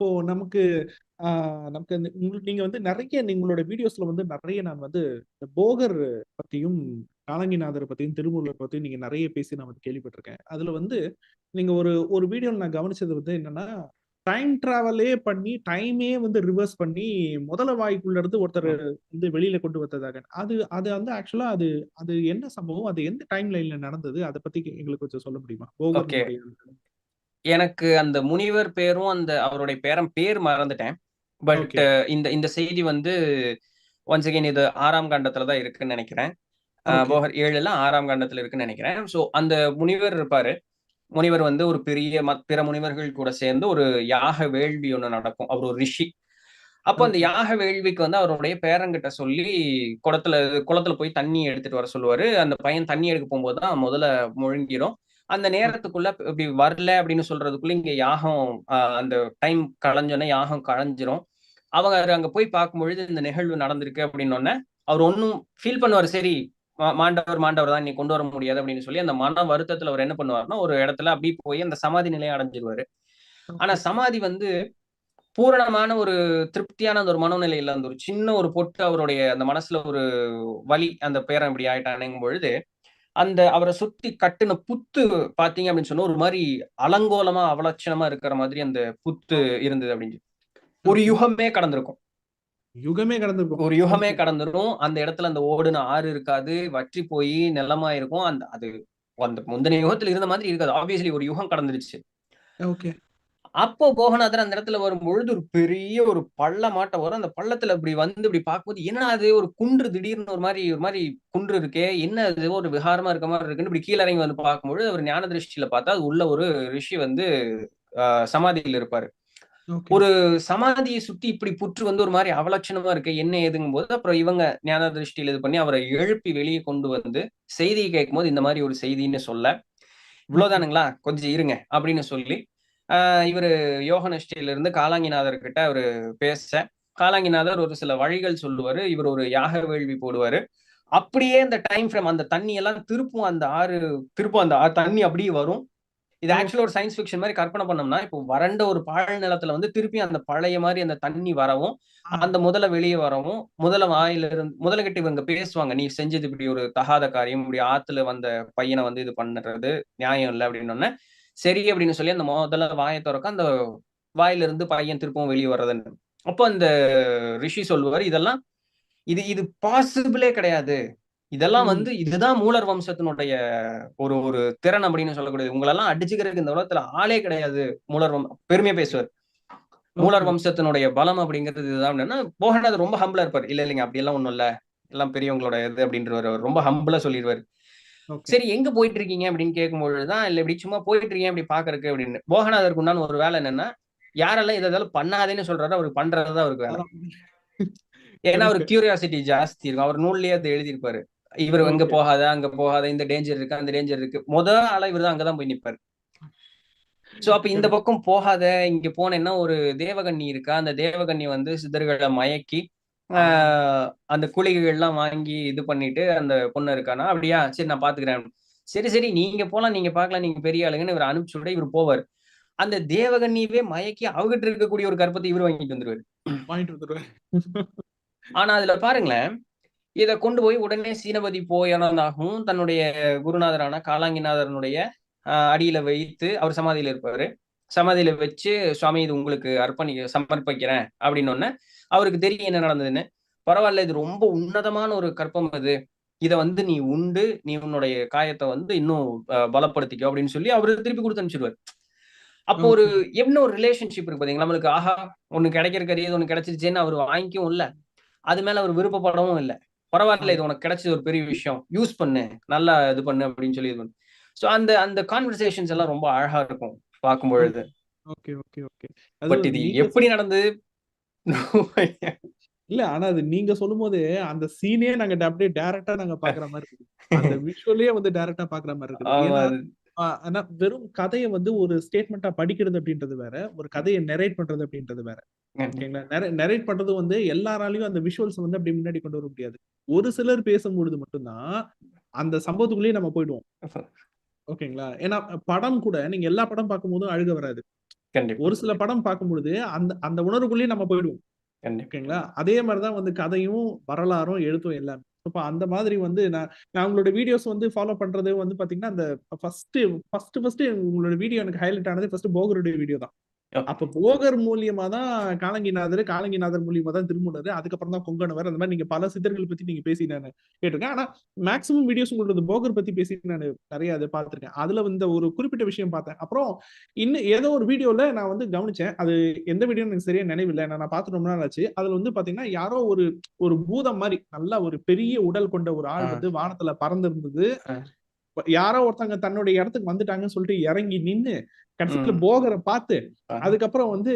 இப்போ நமக்கு நமக்கு உங்களுக்கு நீங்க வந்து நெறைய உங்களோட வீடியோஸ்ல வந்து நெறைய நான் வந்து இந்த போகர் பத்தியும், காலங்கிநாதர பத்தியும், திருமூலர் பத்தியும் நீங்க நெறைய பேசி நான் வந்து கேள்விப்பட்டுருக்கேன். அதுல வந்து நீங்க ஒரு ஒரு வீடியோல நான் கவனிச்சது வந்து என்னன்னா, டைம் டிராவலே பண்ணி, டைமே வந்து ரிவர்ஸ் பண்ணி, முதல வாய்க்குள்ள இருந்து ஒருத்தர. வந்து வெளியில கொண்டு வந்ததாக. அது அது வந்து ஆக்சுவலா அது அது என்ன சம்பவம்? அது எந்த டைம் லைன்ல நடந்தது? அத பத்தி எங்களுக்கு கொஞ்சம் சொல்ல முடியுமா? எனக்கு அந்த முனிவர் பேரும், அந்த அவருடைய பேரன் பேர் மறந்துட்டேன். பட். இந்த இந்த செய்தி வந்து ஒன்ஸ் அகைன் இது 6ஆம் காண்டத்துல தான் இருக்குன்னு நெனைக்கிறேன். போகர் 7ல 6ஆம் காண்டத்துல இருக்குன்னு நெனைக்கிறேன். ஸோ அந்த முனிவர் இருப்பாரு. முனிவர் வந்து ஒரு பெரிய பிற முனிவர்கள் கூட சேர்ந்து ஒரு யாக வேள்வி ஒண்ணு நடக்கும். அவர் ஒரு ரிஷி. அப்போ அந்த. யாக வேள்விக்கு வந்து அவருடைய பேரன்கிட்ட சொல்லி குளத்துல குளத்துல போய் தண்ணி எடுத்துட்டு வர சொல்லுவாரு. அந்த பையன் தண்ணி எடுக்க போம்போது தான் முதல முழுங்கிரும். அந்த. நேரத்துக்குள்ள இப்டி வரல அப்படின்னு சொல்றதுக்குள்ள இங்க யாகம் அந்த டைம் கலஞ்சோனே யாகம் கலஞ்சிரும். அவங்க அங்க போய் பார்க்கும்பொழுது இந்த நிகழ்வு நடந்திருக்கு அப்படின்னோனே, அவர் ஒண்ணும் ஃபீல் பண்ணுவாரு. சரி மாண்டவர் மாண்டவர் தான். இன்னைக்கு கொண்டு வர முடியாது அப்படின்னு சொல்லி, அந்த மன வருத்தத்துல அவர் என்ன பண்ணுவாருன்னா, ஒரு இடத்துல அப்படியே போய் அந்த சமாதி நிலைய அடைஞ்சிருவாரு. ஆனா. சமாதி வந்து பூரணமான ஒரு திருப்தியான அந்த ஒரு மனோநிலை இல்ல. அந்த ஒரு சின்ன ஒரு பொட்டு அவருடைய அந்த மனசுல ஒரு வலி, அந்த பேரன் இப்படி ஆயிட்டானேங்கும் பொழுது, அந்த அவர சுத்தி கட்டுன புத்து பார்த்தீங்க அப்படின்னு சொன்னா, ஒரு மாரி அலங்கோலமா, அவலட்சணமா இருக்கிற மாதிரி அந்த புத்து. இருந்தது அப்படின்னு. ஒரு. யுகமே கடந்திருக்கும். யுகமே கடந்திருக்கும். ஒரு யுகமே ஓகே. கடந்துரும். அந்த இடத்துல அந்த ஓடுன ஆறு இருக்காது. வற்றி போயி நிலமா இருக்கும். அந்த அது அந்த முந்தின யுகத்துல இருந்த மாதிரி இருக்காது. ஆப்வியஸ்லி ஒரு யுகம் கடந்துருச்சு. அப்போ போகநாதர் அந்த இடத்துல வரும்பொழுது ஒரு பெரிய ஒரு பள்ளமாட்டம் வரும். அந்த பள்ளத்துல இப்படி வந்து இப்படி பார்க்கும்போது, என்னடா அது ஒரு குன்று திடீர்னு ஒரு மாரி ஒரு மாரி குன்று இருக்கே! என்ன இது ஒரு விகாரமா இருக்க மாரி இருக்குன்னு இப்படி கீழ இறங்கி வந்து பார்க்கும்பொழுது, அவர் ஞான திருஷ்டியில பார்த்தா, அது உள்ள ஒரு ரிஷி வந்து சமாதியில இருப்பாரு. ஒரு சமாதிய சுத்தி இப்படி புற்று வந்து ஒரு மாரி அவலட்சணமா இருக்கு. என்ன ஏதுங்கும்போது, அப்புறம் இவங்க ஞான திருஷ்டியில இது பண்ணி அவர எழுப்பி வெளிய கொண்டு வந்து, செய்திய கேட்கும்போது இந்த மாரி ஒரு செய்தின்னு சொல்ல, ஓகே. "இவ்வளோதானுங்களா? கொஞ்சம் இருங்க" அப்படின்னு சொல்லி, இவரு யோக நிஷ்டையில இருந்து காலாங்கிநாதர் கிட்ட அவரு பேச, காலாங்கிநாதர் ஒரு சில வழிகள் சொல்லுவாரு. இவர் ஒரு யாக வேள்வி போடுவாரு. அப்படியே அந்த டைம் ஃப்ரேம் அந்த தண்ணி எல்லாம் திருப்பும் அந்த ஆறு திருப்பும் அந்த தண்ணி அப்படியே வரும். இது! ஆக்சுவலா ஒரு சயன்ஸ் ஃபிக்ஷன் மாரி கற்பனை பண்ணோம்னா, இப்போ வறண்ட ஒரு பாழ் நிலத்துல வந்து திருப்பி அந்த பழைய மாரி அந்த தண்ணி வரவும். அந்த முதல வெளிய வரவும், முதல வாயில இருந்து முதலைகிட்ட இவங்க பேசுவாங்க. "நீ செஞ்சது இப்படி ஒரு தகாத காரியம். இப்படி ஆத்துல வந்த பையன வந்து இது பண்ணுறது நியாயம் இல்ல" அப்படின்னோனே, சரி அப்படின்னு சொல்லி அந்த முதல வாய தொறக்க, அந்த வாயிலிருந்து பையன் திரும்பவும் வெளிய வர்றதுன்னு. அப்போ அந்த ரிஷி சொல்லுவாரு, "இதெல்லாம் இது இது பாசிபிளே கிடையாது. இதெல்லாம். வந்து இதுதான் மூலர் வம்சத்தினுடைய ஒரு ஒரு திறன் அப்படின்னு சொல்லக்கூடியது. உங்களெல்லாம் அடிச்சுக்கிறதுக்கு இந்த உலகத்துல ஆளே கிடையாது." மூலர் வம் பெருமையா பேசுவாரு. மூலர். வம்சத்தினுடைய பலம் அப்படிங்கிறது இதுதான் அப்படின்னா, போகநாதர் ரொம்ப ஹம்பிளா இருப்பாரு. "இல்ல இல்லைங்க அப்படியெல்லாம் ஒண்ணும் இல்ல. எல்லாம் பெரியவங்களோட இது" அப்படின்றவரு. அவர் ரொம்ப ஹம்பிளா சொல்லிருவாரு. சரி எங்க போயிட்டு இருக்கீங்க அப்படின்னு கேட்கும்பொழுது தான், "இல்ல இப்படி சும்மா போயிட்டு இருக்கேன் இப்படி பார்க்கறக்கு" அப்படின்னு. போகநாதருக்கு உண்டான ஒரு வேலை என்னன்னா, யாரெல்லாம் எத எதாலும் பண்ணாதேன்னு சொல்றாரோ, அவருக்கு பண்றது தான் அவருக்கு வேலை. ஏன்னா. அவருக்கு கியூரியாசிட்டி ஜாஸ்தி இருக்கும். அவர் நூல்லயே அத எழுதியிருப்பாரு. இவரு "இங்க ஓகே. போகாத, அங்க போகாத, இந்த டேஞ்சர் இருக்கு, அந்த டேஞ்சர் இருக்கு." மொத ஆளா இவரு தான் அங்க தான் போய் நிப்பாரு. சோ அப்ப இந்த. பக்கம் போகாத, இங்க போனேன்னா ஒரு தேவகன்னி இருக்கா, அந்த தேவகன்னி வந்து சித்தர்கள மயக்கி. அந்த குளிகைகள்லாம் வாங்கி இது பண்ணிட்டு, அந்த பொண்ணு இருக்கான்னா, "அப்படியா? சரி நான் பார்த்துக்கிறேன்." சரி, சரி நீங்க போலாம், நீங்க பார்க்கலாம், நீங்க பெரிய ஆளுங்கன்னு இவர அனுப்பிச்சு விட இவரு போவாரு. அந்த தேவகன்னியவே மயக்கி அவகிட்ட இருக்கக்கூடிய ஒரு கர்ப்பத்த இவரு வாங்கிட்டு வந்துருவாரு. வாங்கிட்டு வந்துருவாரு. ஆனா அதுல பாருங்களேன், இத கொண்டு போய் உடனே சீனபதி போயனதாகவும், தன்னுடைய குருநாதரான காலாங்கிநாதரனுடைய அடியில வைத்து, அவர் சமாதியில இருப்பாரு. சமாதியில வச்சு, "சுவாமி இது உங்களுக்கு அர்ப்பணிக்க சமர்ப்பிக்கிறேன்." அப்படின்னோனே, அவருக்கு தெரியும் என்ன நடந்ததுன்னு. "பரவால்ல இது ரொம்ப உன்னதமான ஒரு கற்பம் இது. இத வந்து நீ உண்டு, நீ உன்னுடைய காயத்த வந்து இன்னும் பலப்படுத்திக்கோ." அப்படின்னு சொல்லி அவரு திருப்பி குடுத்து அனுப்பிச்சுருவாரு. அப்போ ஒரு. என்ன ஒரு ரிலேஷன்ஷிப் இருக்கு பார்த்தீங்களா? நம்மளுக்கு ஆஹா! ஒண்ணு கிடைக்கிறக்கு அரியது ஒண்ணு கிடைச்சிருச்சேன்னு அவரு வாங்கிக்கவும் இல்ல. அது மேல அவரு விருப்பப்படவும் இல்ல. "பரவால்ல ஆமா. இது உனக்கு கிடைச்சது ஒரு பெரிய விஷயம். யூஸ் பண்ணு. நல்லா இது பண்ணு." அப்படின்னு சொல்லி இது பண்ணு. சோ அந்த அந்த கான்வர்சேஷன்ஸ் எல்லாம் ரொம்ப அழகா இருக்கும் பார்க்கும்பொழுது. Okay, okay, okay. பட் இது எப்படி நடந்தது? இல்ல. ஆனா அது நீங்க சொல்லும்போது, அந்த சீனே நாங்க அப்படியே டைரக்ட்டா நாங்க பார்க்குற மாரி இருக்குது. அந்த விஷுவலே வந்து. ஆமா. ஏன்னா, அது அ ஆனா வெறும் கதைய வந்து ஒரு ஸ்டேட்மெண்ட்டா படிக்கிறது அப்படின்றது வேற. ஒரு கதைய நரேட் பண்றது அப்படின்றது வேற. ஓகேங்களா? நரே நரேட் பண்றது வந்து எல்லாராலயும் அந்த விஷுவல்ஸ் வந்து அப்படியே முன்னாடி கொண்டு வர முடியாது. ஒரு சிலர் பேசும்பொழுது மட்டும் தான், அந்த சம்பவத்துக்குள்ளேயே நம்ம போயிடுவோம். ஓகேங்களா? ஏன்னா படம் கூட நீங்க எல்லா படம் பார்க்கும்போதும் அழுகை வராது. ஒரு சில படம் பார்க்கும் பொழுது அந்த அந்த உணர்வுக்குள்ளேயே நம்ம போயிடுவோம். ஓகேங்களா? அதே மாதிரிதான் வந்து கதையும் வரலாறும் எழுத்தும் எல்லாமே. இப்போ அந்த மாதிரி வந்து நான் நான் உங்களோட வீடியோஸ் வந்து ஃபாலோ பண்றது வந்து பாத்தீங்கன்னா அந்த ஃபர்ஸ்ட் ஃபர்ஸ்ட் ஃபர்ஸ்ட் உங்களோட வீடியோ எனக்கு ஹைலைட் ஆனது ஃபர்ஸ்ட் போகருடைய வீடியோ தான். அப்ப போகர் மூலியமா தான் காலங்கிநாதர் காலங்கிநாதர் மூலியமா தான் திருமூலர் அதுக்கப்புறம் தான் கொங்கணவர் அந்த மாதிரி நீங்க பல சித்தர்கள் பத்தி நீங்க பேசி நான் கேட்டிருக்கேன். ஆனா மேக்ஸிமம் வீடியோஸ் உங்களோட போகர் பத்தி பேசி நான் நிறைய அதை பார்த்திருக்கேன். அதுல வந்து ஒரு குறிப்பிட்ட விஷயம் பார்த்தேன். அப்புறம் இன்னும் ஏதோ ஒரு வீடியோல நான் வந்து கவனிச்சேன். அது எந்த வீடியோ எனக்கு சரியா நினைவில்லை. நான் நான் பார்த்து ரொம்ப நாள் ஆச்சு. அதுல வந்து பாத்தீங்கன்னா யாரோ ஒரு ஒரு பூதம் மாதிரி நல்லா ஒரு பெரிய உடல் கொண்ட ஒரு ஆள். வந்து வானத்துல பறந்து இருந்தது ஆ. யாரோ ஒருத்தங்க தன்னுடைய இடத்துக்கு வந்துட்டாங்கன்னு சொல்லிட்டு இறங்கி நின்னு கடைசியில. போகரை பார்த்து. அதுக்கப்புறம் வந்து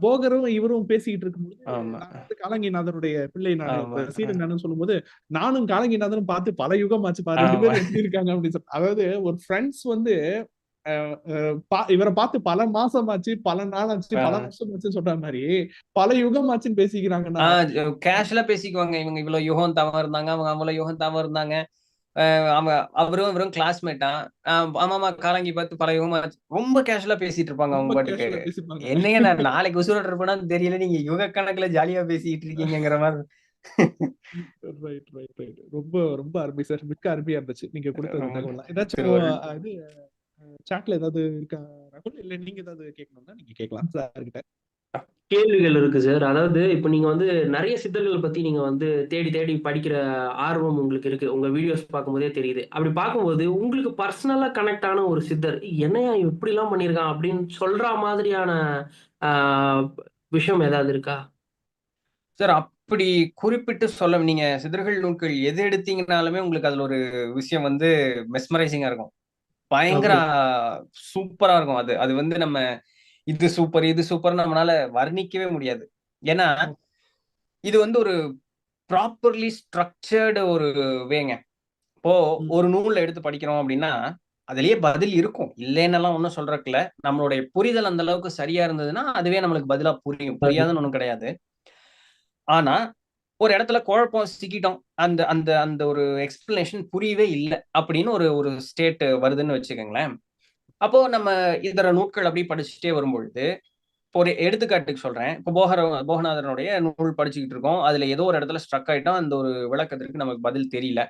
போகரும் இவரும் பேசிக்கிட்டு இருக்கும்போது காலங்கிநாதருடைய பிள்ளை நான் ஆமா. சீடன் நானும் சொல்லும்போது நானும் காலங்கிநாதரும் பார்த்து பல யுகம் ஆச்சு பாரு ரெண்டு ஆமா. பேரும் எப்படி இருக்காங்க அப்படின்னு சொல்லி அதாவது ஒரு ஃப்ரெண்ட்ஸ் வந்து இவரை பார்த்து பல மாசம் ஆச்சு பல நாள் ஆச்சு பல. வருஷம் ஆச்சுன்னு சொல்ற மாதிரி பல யுகம் ஆச்சுன்னு பேசிக்கிறாங்கன்னா கேஷுவலா பேசிக்குவாங்க இவங்க இவ்வளவு யுகம் தவம் இருந்தாங்க அவங்க அவ்வளவு யுகம் தவம் இருந்தாங்க அவரும் இவரும் கிளாஸ்மேட்டா ஆமாமா காலங்கி பார்த்து ஆச்சு. ரொம்ப கேஷுவலா பேசிட்டு இருப்பாங்க அவங்க பாட்டுக்கு. என்னங்க நான் நாளைக்கு உசுரோட இருப்பேன்னு தெரியல. நீங்க யுக கணக்குல ஜாலியா பேசிட்டு இருக்கீங்கிற மாதிரி. ரைட் ரைட் ரைட் ரொம்ப ரொம்ப அருமை சார் மிக்க அருமையா இருந்துச்சு. நீங்க கொடுத்த தகவல் ஏதாச்சும் சாட்ல ஏதாவது இருக்கா ராகுல்? இல்ல நீங்க ஏதாவது கேட்கணும்னா நீங்க கேட்கலாம் சார் கிட்ட. கேள்விகள் இருக்கு சார் அதாவது இப்போ நீங்க வந்து நிறைய சித்தர்களை பத்தி நீங்க வந்து தேடி தேடி படிக்கிற ஆர்வம் உங்களுக்கு இருக்கு. உங்க வீடியோஸ் பார்க்கும்போதே தெரியுது. அப்படி பார்க்கும்போது உங்களுக்கு பர்சனலா கனெக்ட் ஆன ஒரு சித்தர் என்னையா இப்படிலாம் பண்ணியிருக்கான் அப்படின்னு சொல்ற மாதிரியான ஆஹ், விஷயம் ஏதாவது இருக்கா? சார் அப்படி குறிப்பிட்டு சொல்ல நீங்க சிதறுகள் நூல்கள் எது எடுத்தீங்கனாலுமே உங்களுக்கு அதுல ஒரு விஷயம் வந்து மெஸ்மரைசிங்கா இருக்கும். பயங்கர சூப்பரா இருக்கும் அது. அது வந்து நம்ம இது சூப்பர் இது சூப்பர் நம்மளால வர்ணிக்கவே முடியாது. ஏன்னா இது வந்து ஒரு ப்ராப்பர்லி ஸ்ட்ரக்சர்டு ஒரு வேங்க இப்போ. ஒரு நூல்ல எடுத்து படிக்கிறோம் அப்படின்னா அதுலயே பதில் இருக்கும். இல்லைன்னெல்லாம் ஒன்றும் சொல்றதுக்குல நம்மளுடைய புரிதல் அந்த அளவுக்கு சரியா இருந்ததுன்னா அதுவே நம்மளுக்கு பதிலா புரியும். புரியாதுன்னு ஒன்றும் கிடையாது. ஆனா ஒரு இடத்துல குழப்பம் சிக்கிட்டோம். அந்த அந்த அந்த ஒரு எக்ஸ்பிளனேஷன் புரியவே இல்லை அப்படின்னு ஒரு ஒரு ஸ்டேட் வருதுன்னு வச்சுக்கோங்களேன். அப்போ நம்ம இதர நூட்கள் அப்படி படிச்சுட்டே வரும்பொழுது இப்போ ஒரு எடுத்துக்காட்டுக்கு சொல்றேன். இப்போ போகர போகநாதனுடைய நூல் படிச்சுக்கிட்டு இருக்கோம். அதுல ஏதோ ஒரு இடத்துல ஸ்ட்ரக் ஆயிட்டோம். அந்த ஒரு விளக்கத்திற்கு நமக்கு பதில் தெரியல.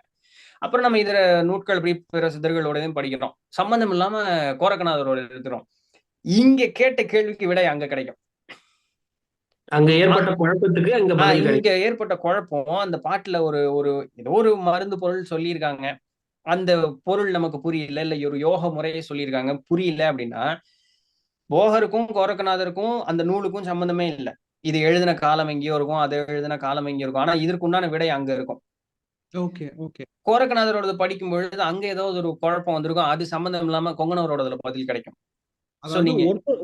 அப்புறம் நம்ம இதர நூட்கள் அப்படி பிற சித்தர்களோடதையும் படிக்கிறோம். சம்பந்தம் இல்லாம கோரக்கநாதரோட இருக்கிறோம். இங்க கேட்ட கேள்விக்கு விடை அங்க கிடைக்கும். அங்க ஏற்பட்ட குழப்பத்துக்கு அங்க இங்க ஏற்பட்ட குழப்பம். அந்த பாட்டுல ஒரு ஒரு ஏதோ ஒரு மருந்து பொருள் சொல்லியிருக்காங்க. அந்த பொருள் நமக்கு புரியல இல்ல ஒரு யோக முறையை சொல்லியிருக்காங்க புரியல அப்படின்னா போகருக்கும் கோரக்கநாதருக்கும் அந்த நூலுக்கும் சம்பந்தமே இல்லை. இது எழுதின காலம் எங்கேயோ இருக்கும் அது எழுதின காலம் எங்கேயோ இருக்கும். ஆனா இதற்குண்டான விடை அங்க இருக்கும். Okay okay. கோரக்கநாதரோடது படிக்கும் பொழுது அங்க ஏதாவது ஒரு குழப்பம் வந்திருக்கும். அது சம்பந்தம் இல்லாம கொங்கனவரோடதுல பதில் கிடைக்கும்.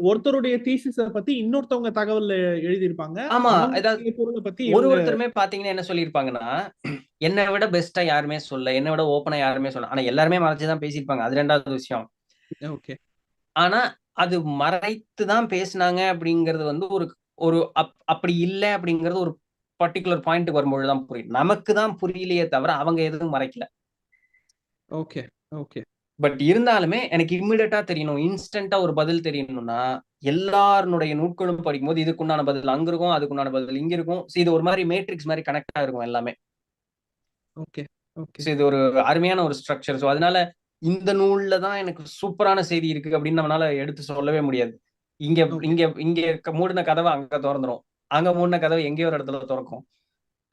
ஒருத்தருடைய தீசிஸ பத்தி இன்னொருத்தவங்க தகவல் எழுதியிருப்பாங்க. ஆமா, ஏதாவது பத்தி ஒரு ஒருத்தருமே பாத்தீங்கன்னா என்ன சொல்லியிருப்பாங்கன்னா என்னை விட பெஸ்டா யாருமே சொல்ல என்னை விட ஓப்பனா யாருமே சொல்ல ஆனா எல்லாருமே மறைச்சுதான் பேசியிருப்பாங்க. அது ரெண்டாவது விஷயம். ஓகே. ஆனா அது மறைத்து தான் பேசினாங்க அப்படிங்கிறது வந்து ஒரு ஒரு அப் அப்படி இல்லை அப்படிங்கிறது ஒரு பர்டிகுலர் பாயிண்ட் வரும்பொழுது தான் புரியும். நமக்கு தான் புரியலையே தவிர அவங்க எதுவும் மறைக்கல. Okay okay. பட் இருந்தாலுமே எனக்கு இம்மிடியட்டா தெரியணும். இன்ஸ்டன்டா ஒரு பதில் தெரியணும்னா எல்லாருடைய நூட்களும் படிக்கும்போது இதுக்குண்டான பதில் அங்க இருக்கும் அதுக்குண்டான பதில் இங்க இருக்கும். இது ஒரு மாதிரி மேட்ரிக்ஸ் மாதிரி கனெக்டா இருக்கும் எல்லாமே. ஓகே இது ஒரு அருமையான ஒரு ஸ்ட்ரக்சர் ஸோ அதனால இந்த நூல்ல தான் எனக்கு சூப்பரான செய்தி இருக்கு அப்படின்னு நம்மளால எடுத்து சொல்லவே முடியாது. இங்க. இங்க இங்க மூடின கதவை அங்க திறந்துரும். அங்க மூடின கதவை எங்கேயோ ஒரு இடத்துல திறக்கும்.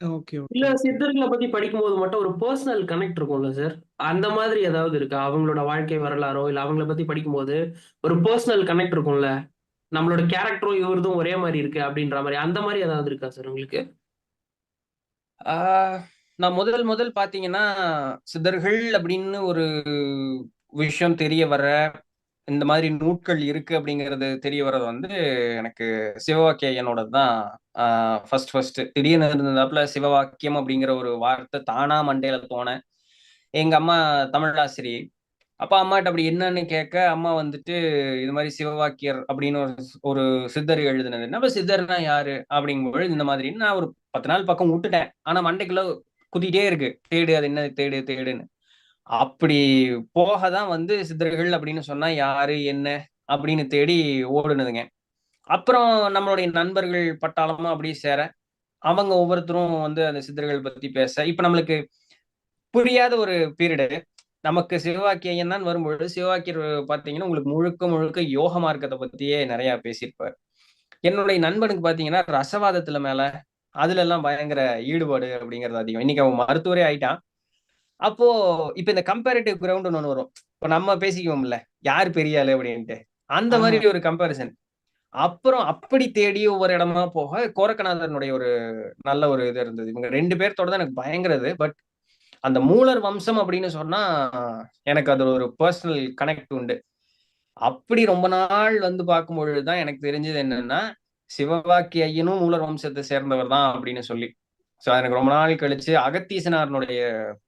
ஓகே இல்ல சித்தர்களை பத்தி படிக்கும்போது மட்டும் ஒரு பர்சனல் கனெக்ட் இருக்கும்ல சார் அந்த மாதிரி ஏதாவது இருக்கா? அவங்களோட வாழ்க்கை வரலாறோ இல்ல அவங்கள பத்தி படிக்கும்போது ஒரு பர்சனல் கனெக்ட் இருக்கும்ல? நம்மளோட கேரக்டரும் இவரதும் ஒரே மாதிரி இருக்கு அப்படின்ற மாதிரி. அந்த மாதிரி ஏதாவது இருக்கா சார் உங்களுக்கு? ஆஹ் நான் முதல் முதல் பாத்தீங்கன்னா சித்தர்கள் அப்படின்னு ஒரு விஷயம் தெரிய வர இந்த மாதிரி நூட்கள் இருக்கு அப்படிங்கிறது தெரிய வர்றது வந்து எனக்கு சிவவாக்கியனோட தான் ஃபர்ஸ்ட் ஃபர்ஸ்ட் திடீர்னு இருந்ததாப்புல சிவவாக்கியம் அப்படிங்கிற ஒரு வார்த்தை தானா மண்டையில தோணேன் எங்க அம்மா தமிழாசிரியை அப்ப அம்மாட்ட அப்படி என்னன்னு கேட்க அம்மா வந்துட்டு இது மாதிரி சிவவாக்கியர் அப்படின்னு ஒரு ஒரு சித்தர் எழுதுனது. என்ன சித்தர்னா யாரு? அப்படிங்கும்பொழுது இந்த மாதிரி நான் ஒரு பத்து நாள் பக்கம் விட்டுட்டேன். ஆனா மண்டைக்குள்ள குத்திட்டே இருக்கு. தேடு அது என்ன தேடு தேடுன்னு. அப்படி போக தான் வந்து சித்தர்கள் அப்படின்னு சொன்னா யாரு என்ன அப்படின்னு தேடி ஓடுனதுங்க. அப்புறம் நம்மளுடைய நண்பர்கள் பட்டாளமா அப்படியே சேர அவங்க ஒவ்வொருத்தரும் வந்து அந்த சித்தர்கள் பத்தி பேச இப்ப நம்மளுக்கு புரியாத ஒரு பீரியடு. நமக்கு சிவவாக்கியம் தான் வரும்பொழுது சிவவாக்கியர் பாத்தீங்கன்னா உங்களுக்கு முழுக்க முழுக்க யோக மார்க்கத்தை பத்தியே நிறைய பேசியிருப்பார். என்னுடைய நண்பனுக்கு பாத்தீங்கன்னா ரசவாதத்துல மேல அதுல எல்லாம் பயங்கர ஈடுபாடு அப்படிங்கிறது அதிகம். இன்னைக்கு அவன் மருத்துவரே ஆயிட்டான். அப்போ இப்ப இந்த கம்பேரிட்டிவ் கிரவுண்ட் ஒண்ணு வரும். இப்ப நம்ம பேசிக்குவோம்ல யார் பெரிய ஆளு அப்படின்ட்டு. அந்த. மாதிரி ஒரு கம்பேரிசன் அப்புறம் அப்படி தேடி ஒவ்வொரு இடமா போக கோரக்கநாதனுடைய ஒரு நல்ல ஒரு இது இருந்தது. இவங்க ரெண்டு பேர்த்தோட தான் எனக்கு பயங்கரது. பட் அந்த மூலர் வம்சம் அப்படின்னு சொன்னா எனக்கு அது ஒரு பர்சனல் கனெக்ட் உண்டு. அப்படி ரொம்ப நாள் வந்து பார்க்கும் பொழுதுதான் எனக்கு தெரிஞ்சது என்னன்னா சிவவாக்கி ஐயனும் மூலர் வம்சத்தை சேர்ந்தவர் தான் அப்படின்னு சொல்லி. சோ எனக்கு ரொம்ப நாள் கழிச்சு அகத்தீசனாரனுடைய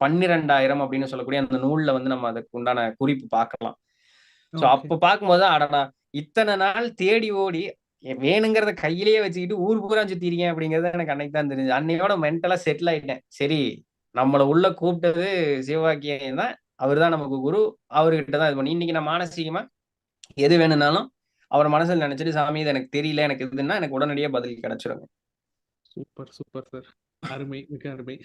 பன்னிரெண்டாயிரம் அப்படின்னு சொல்லக்கூடிய அந்த நூல்ல வந்து நம்ம அதுக்கு உண்டான குறிப்பு பார்க்கலாம். So Okay. அப்ப பார்க்கும்போது அடடா இத்தனை நாள் தேடி ஓடி வேணுங்கிறத கையிலேயே வச்சுக்கிட்டு ஊர் பூரா சுத்திருக்கேன் அப்படிங்கறது எனக்கு அன்னைக்கு தான் தெரிஞ்சு அன்னையோட மென்டலா செட்டில் ஆயிட்டேன். சரி நம்மள உள்ள கூப்பிட்டது சிவவாக்கியம் தான். அவர் தான் நமக்கு குரு. அவர்கிட்ட தான் இது பண்ணி இன்னைக்கு நான் மானசீகமா எது வேணும்னாலும் அவர் மனசுல நினைச்சிட்டு சாமி இது எனக்கு தெரியல எனக்கு இதுன்னா எனக்கு உடனடியா பதில் கிடைச்சிருங்க. Super super sir. அருமை மிக அருமை.